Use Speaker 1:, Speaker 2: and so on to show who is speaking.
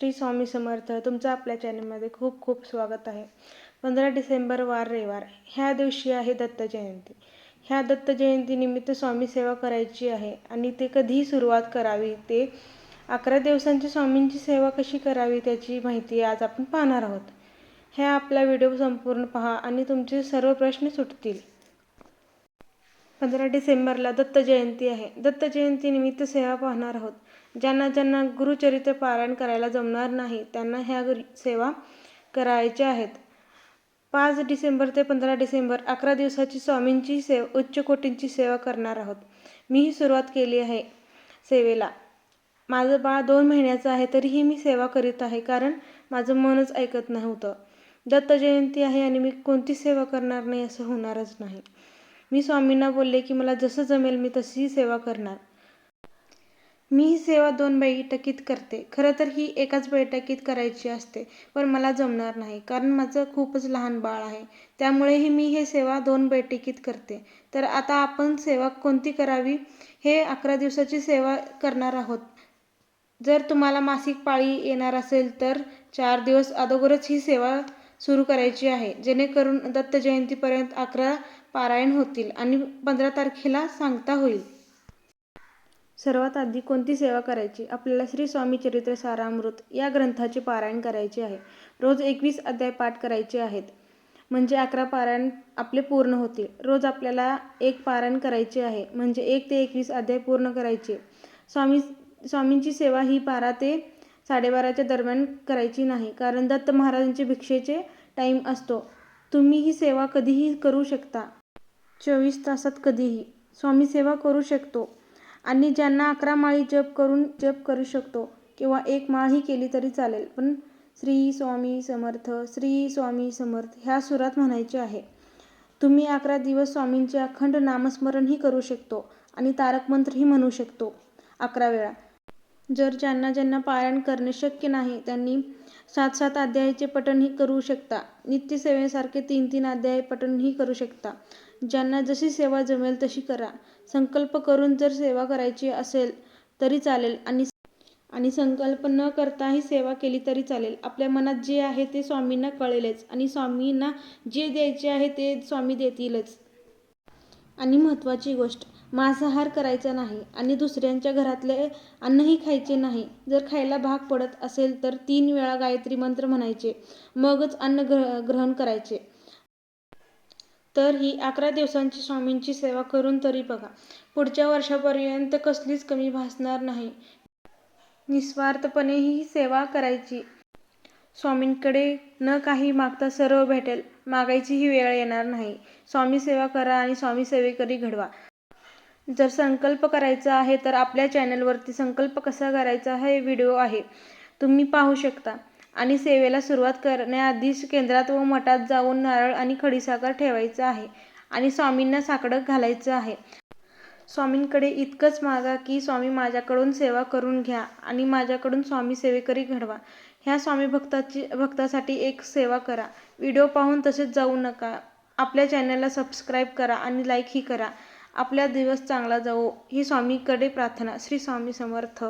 Speaker 1: श्री स्वामी समर्थ तुमचं आपल्या चॅनलमध्ये खूप खूप स्वागत आहे. पंधरा डिसेंबर वार रविवार. ह्या दिवशी आहे दत्त जयंती. ह्या दत्त जयंतीनिमित्त स्वामी सेवा करायची आहे आणि ते कधी सुरुवात करावी ते अकरा दिवसांची स्वामींची सेवा कशी करावी त्याची माहिती आज आपण पाहणार आहोत. ह्या आपला व्हिडिओ संपूर्ण पहा आणि तुमचे सर्व प्रश्न सुटतील. पंधरा डिसेंबरला दत्त जयंती आहे. दत्त जयंतीनिमित्त सेवा पाहणार आहोत. ज्यांना ज्यांना गुरुचरित्र पारायण करायला जमणार नाही त्यांना ह्या सेवा करायच्या आहेत. पाच डिसेंबर ते पंधरा डिसेंबर अकरा दिवसाची स्वामींची सेव उच्च कोटींची सेवा करणार आहोत. मीही सुरुवात केली आहे सेवेला. माझं बाळ दोन महिन्याचं आहे तरीही मी सेवा करीत आहे कारण माझं मनच ऐकत नव्हतं. दत्त जयंती आहे आणि मी कोणती सेवा करणार नाही असं होणारच नाही. मी स्वामींना बोलले की मला जसं जमेल मी तशी सेवा करणार. मी ही सेवा दोन बैठकीत करते. खरं तर ही एकाच बैठकीत करायची असते पण मला जमणार नाही कारण माझं खूपच लहान बाळ आहे. त्यामुळेही मी हे सेवा दोन बैठकीत करते. तर आता आपण सेवा कोणती करावी? हे अकरा दिवसाची सेवा करणार आहोत. जर तुम्हाला मासिक पाळी येणार असेल तर चार दिवस अगोदरच ही सेवा सुरू करायची आहे. जेणेकरून दत्त जयंतीपर्यंत अकरा पारायण होतील आणि पंधरा तारखेला सांगता होईल. सर्वात आधी कोणती सेवा करायची? आपल्याला श्री स्वामी चरित्र सारामृत या ग्रंथाचे पारायण करायचे आहे. रोज एकवीस अध्याय पाठ करायचे आहेत. म्हणजे अकरा पारायण आपले पूर्ण होतील. रोज आपल्याला एक पारायण करायचे आहे. म्हणजे एक ते एकवीस अध्याय पूर्ण करायचे. स्वामी स्वामींची सेवा ही बारा ते साडेबाराच्या दरम्यान करायची नाही. कारण दत्त महाराजांचे भिक्षेचे टाईम असतो. तुम्ही ही सेवा कधीही करू शकता. चोवीस तासात कधीही. स्वामी सेवा करू शकतो. आणि ज्यांना अकरा माळी जप करून जप करू शकतो किंवा एक माळही केली तरी चालेल. पण श्री स्वामी समर्थ श्री स्वामी समर्थ ह्या सुरात म्हणायचे आहे. तुम्ही अकरा दिवस स्वामींचे अखंड नामस्मरणही करू शकतो आणि तारकमंत्रही म्हणू शकतो. अकरा वेळा. जर ज्यांना ज्यांना पारायण करणे शक्य नाही त्यांनी सात सात अध्यायाचे पठणही करू शकता. नित्यसेवेसारखे तीन तीन अध्याय पठणही करू शकता. ज्यांना जशी सेवा जमेल तशी करा. संकल्प करून जर सेवा करायची असेल तरी चालेल आणि आणि संकल्प न करताही सेवा केली तरी चालेल. आपल्या मनात जे आहे ते स्वामींना कळेलच आणि स्वामींना जे द्यायचे आहे ते स्वामी देतीलच. आणि महत्त्वाची गोष्ट मांसाहार करायचा नाही आणि दुसऱ्यांच्या घरातले अन्नही खायचे नाही. जर खायला भाग पडत असेल तर तीन वेळा गायत्री मंत्र म्हणायचे. मगच अन्न ग्रह ग्रहण करायचे. तर ही अकरा दिवसांची स्वामींची सेवा करून तरी बघा. पुढच्या वर्षापर्यंत कसलीच कमी भासणार नाही. निस्वार्थपणे ही सेवा करायची. स्वामींकडे न काही मागता सर्व भेटेल. मागायची ही वेळ येणार नाही. स्वामी सेवा करा आणि स्वामी सेवेकरी घडवा. जर संकल्प करायचा आहे तर आपल्या चॅनलवरती संकल्प कसा करायचा हे व्हिडिओ आहे. तुम्ही पाहू शकता. आणि सेवेला सुरुवात करण्याआधी केंद्रात व मठात जाऊन नारळ आणि खडीसाखर ठेवायचं आहे आणि स्वामींना साकडं घालायचं आहे. स्वामींकडे इतकंच मागा की स्वामी माझ्याकडून सेवा करून घ्या आणि माझ्याकडून स्वामी सेवेकरी घडवा. ह्या स्वामी भक्ताची भक्तासाठी एक सेवा करा. व्हिडिओ पाहून तसेच जाऊ नका. आपल्या चॅनलला सबस्क्राईब करा आणि लाईकही करा. आपला दिवस चांगला जावो ही स्वामीकडे प्रार्थना श्री स्वामी समर्थ.